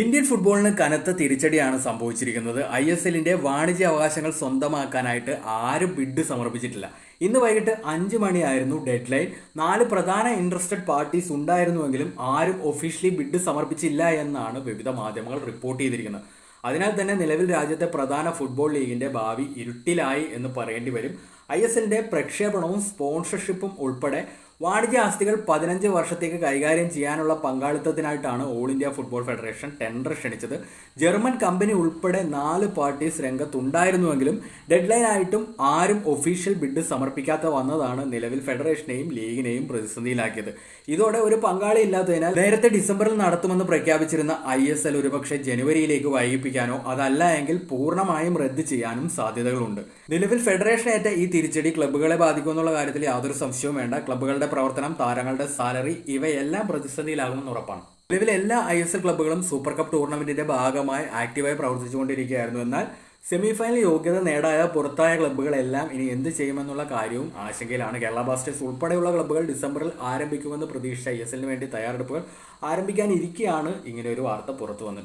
Indian ഫുട്ബോളിന് കനത്ത തിരിച്ചടിയാണ് സംഭവിച്ചിരിക്കുന്നത്. ഐ എസ് എല്ലിന്റെ വാണിജ്യ അവകാശങ്ങൾ സ്വന്തമാക്കാനായിട്ട് ആരും ബിഡ് സമർപ്പിച്ചിട്ടില്ല. ഇന്ന് വൈകിട്ട് അഞ്ച് മണിയായിരുന്നു ഡെഡ് ലൈൻ നാല് പ്രധാന ഇൻട്രസ്റ്റഡ് പാർട്ടീസ് ഉണ്ടായിരുന്നുവെങ്കിലും ആരും ഒഫീഷ്യലി ബിഡ് സമർപ്പിച്ചില്ല എന്നാണ് വിവിധ മാധ്യമങ്ങൾ റിപ്പോർട്ട് ചെയ്തിരിക്കുന്നത്. അതിനാൽ തന്നെ നിലവിൽ രാജ്യത്തെ പ്രധാന ഫുട്ബോൾ ലീഗിന്റെ ഭാവി ഇരുട്ടിലായി എന്ന് പറയേണ്ടി വരും. ഐ എസ് എല്ലിന്റെ പ്രക്ഷേപണവും സ്പോൺസർഷിപ്പും ഉൾപ്പെടെ വാണിജ്യ ആസ്തികൾ പതിനഞ്ച് വർഷത്തേക്ക് കൈകാര്യം ചെയ്യാനുള്ള പങ്കാളിത്തത്തിനായിട്ടാണ് all India football federation tender ക്ഷണിച്ചത്. ജർമ്മൻ കമ്പനി ഉൾപ്പെടെ നാല് പാർട്ടീസ് രംഗത്തുണ്ടായിരുന്നുവെങ്കിലും ഡെഡ് ലൈൻ ആയിട്ടും ആരും ഒഫീഷ്യൽ ബിഡ് സമർപ്പിക്കാത്ത വന്നതാണ് നിലവിൽ ഫെഡറേഷനെയും ലീഗിനെയും പ്രതിസന്ധിയിലാക്കിയത്. ഇതോടെ ഒരു പങ്കാളി ഇല്ലാത്തതിനാൽ നേരത്തെ ഡിസംബറിൽ നടത്തുമെന്ന് പ്രഖ്യാപിച്ചിരുന്ന ഐ എസ് എൽ ഒരുപക്ഷെ ജനുവരിയിലേക്ക് വൈകിപ്പിക്കാനോ അതല്ല എങ്കിൽ പൂർണമായും റദ്ദ് ചെയ്യാനും സാധ്യതകളുണ്ട്. നിലവിൽ ഫെഡറേഷൻ ഏറ്റ ഈ തിരിച്ചടി ക്ലബ്ബുകളെ ബാധിക്കുമെന്നുള്ള കാര്യത്തിൽ യാതൊരു സംശയവും വേണ്ട. ക്ലബ്ബുകളുടെ പ്രവർത്തനം താരങ്ങളുടെ സാലറി ഇവയെല്ലാം പ്രതിസന്ധിയിലാകുമെന്ന് ഉറപ്പാണ്. നിലവിൽ എല്ലാ ഐ എസ് എൽ ക്ലബ്ബുകളും സൂപ്പർ കപ്പ് ടൂർണമെന്റിന്റെ ഭാഗമായി ആക്റ്റീവായി പ്രവർത്തിച്ചുകൊണ്ടിരിക്കുകയായിരുന്നു. എന്നാൽ സെമിഫൈനൽ യോഗ്യത നേടായ പുറത്തായ ക്ലബ്ബുകളെല്ലാം ഇനി എന്ത് ചെയ്യുമെന്നുള്ള കാര്യവും ആശങ്കയിലാണ്. കേരള ബ്ലാസ്റ്റേഴ്സ് ഉൾപ്പെടെയുള്ള ക്ലബ്ബുകൾ ഡിസംബറിൽ ആരംഭിക്കുമെന്ന് പ്രതീക്ഷിച്ച ഐ എസ് എല്ലിന് വേണ്ടി തയ്യാറെടുപ്പുകൾ ആരംഭിക്കാനിരിക്കെയാണ് ഇങ്ങനെ ഒരു വാർത്ത പുറത്തു വന്നിട്ടുള്ളത്.